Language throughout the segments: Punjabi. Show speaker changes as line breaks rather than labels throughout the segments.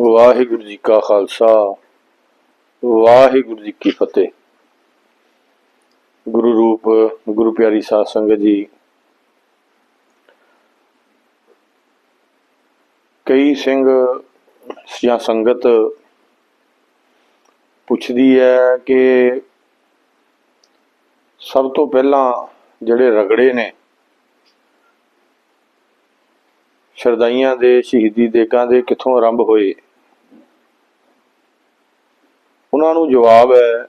ਵਾਹਿਗੁਰੂ ਜੀ ਕਾ ਖਾਲਸਾ, ਵਾਹਿਗੁਰੂ ਜੀ ਕੀ ਫਤਿਹ। ਗੁਰੂ ਰੂਪ, ਗੁਰੂ ਪਿਆਰੀ ਸਾਧ ਸੰਗਤ ਜੀ, ਕਈ ਸਿੰਘ ਜਾਂ ਸੰਗਤ ਪੁੱਛਦੀ ਹੈ ਕਿ ਸਭ ਤੋਂ ਪਹਿਲਾਂ ਜਿਹੜੇ ਰਗੜੇ ਨੇ, ਸ਼ਰਦਾਈਆਂ ਦੇ, ਸ਼ਹੀਦੀ ਦੇਗਾਂ ਦੇ ਕਿੱਥੋਂ ਆਰੰਭ ਹੋਏ? ਉਹਨਾਂ ਨੂੰ ਜਵਾਬ ਹੈ,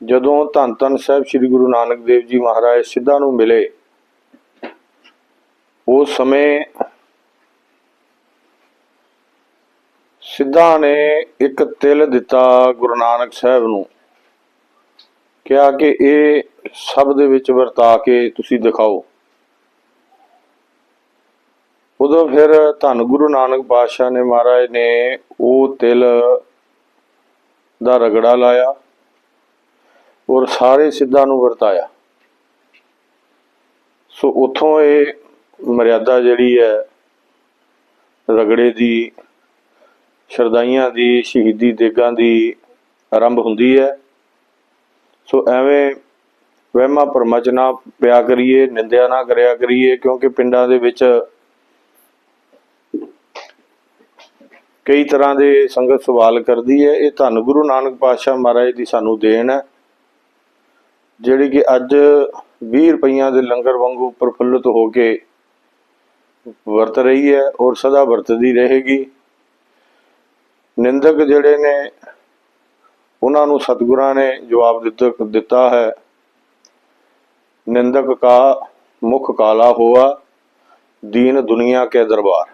ਜਦੋਂ ਧੰਨ ਧੰਨ ਸਾਹਿਬ ਸ੍ਰੀ ਗੁਰੂ ਨਾਨਕ ਦੇਵ ਜੀ ਮਹਾਰਾਜ ਸਿੱਧਾ ਨੂੰ ਮਿਲੇ, ਉਸ ਸਮੇਂ ਸਿੱਧਾ ਨੇ ਇੱਕ ਤਿਲ ਦਿੱਤਾ ਗੁਰੂ ਨਾਨਕ ਸਾਹਿਬ ਨੂੰ, ਕਿਹਾ ਕਿ ਇਹ ਸਭ ਦੇ ਵਿੱਚ ਵਰਤਾ ਕੇ ਤੁਸੀਂ ਦਿਖਾਓ। ਉਦੋਂ ਫਿਰ ਧੰਨ ਗੁਰੂ ਨਾਨਕ ਪਾਤਸ਼ਾਹ ਨੇ ਮਹਾਰਾਜ ਨੇ ਉਹ ਤਿਲ ਦਾ ਰਗੜਾ ਲਾਇਆ ਔਰ ਸਾਰੇ ਸਿੱਧਾਂ ਨੂੰ ਵਰਤਾਇਆ। ਸੋ ਉਥੋਂ ਇਹ ਮਰਿਆਦਾ ਜਿਹੜੀ ਹੈ, ਰਗੜੇ ਦੀ, ਸ਼ਰਦਾਈਆਂ ਦੀ, ਸ਼ਹੀਦੀ ਦੇਗਾਂ ਦੀ ਆਰੰਭ ਹੁੰਦੀ ਹੈ। ਸੋ ਐਵੇਂ ਵਹਿਮਾਂ ਭਰਮਾਂ ਚ ਨਾ ਪਿਆ ਕਰੀਏ, ਨਿੰਦਿਆ ਨਾ ਕਰਿਆ ਕਰੀਏ, ਕਿਉਂਕਿ ਪਿੰਡਾਂ ਦੇ ਵਿੱਚ ਕਈ ਤਰ੍ਹਾਂ ਦੇ ਸੰਗਤ ਸਵਾਲ ਕਰਦੀ ਹੈ, ਇਹ ਧੰਨ ਗੁਰੂ ਨਾਨਕ ਪਾਤਸ਼ਾਹ ਮਹਾਰਾਜ ਦੀ ਸਾਨੂੰ ਦੇਣ ਹੈ, ਜਿਹੜੀ ਕਿ ਅੱਜ 20 ਰੁਪਈਆਂ ਦੇ ਲੰਗਰ ਵਾਂਗੂ ਪ੍ਰਫੁੱਲਤ ਹੋ ਕੇ ਵਰਤ ਰਹੀ ਹੈ ਔਰ ਸਦਾ ਵਰਤਦੀ ਰਹੇਗੀ। ਨਿੰਦਕ ਜਿਹੜੇ ਨੇ, ਉਹਨਾਂ ਨੂੰ ਸਤਿਗੁਰਾਂ ਨੇ ਜਵਾਬ ਦਿੱਤਾ ਦਿੱਤਾ ਹੈ, ਨਿੰਦਕ ਕਾ ਮੁਖ ਕਾਲਾ ਹੋਆ, ਦੀਨ ਦੁਨੀਆ ਕੇ ਦਰਬਾਰ।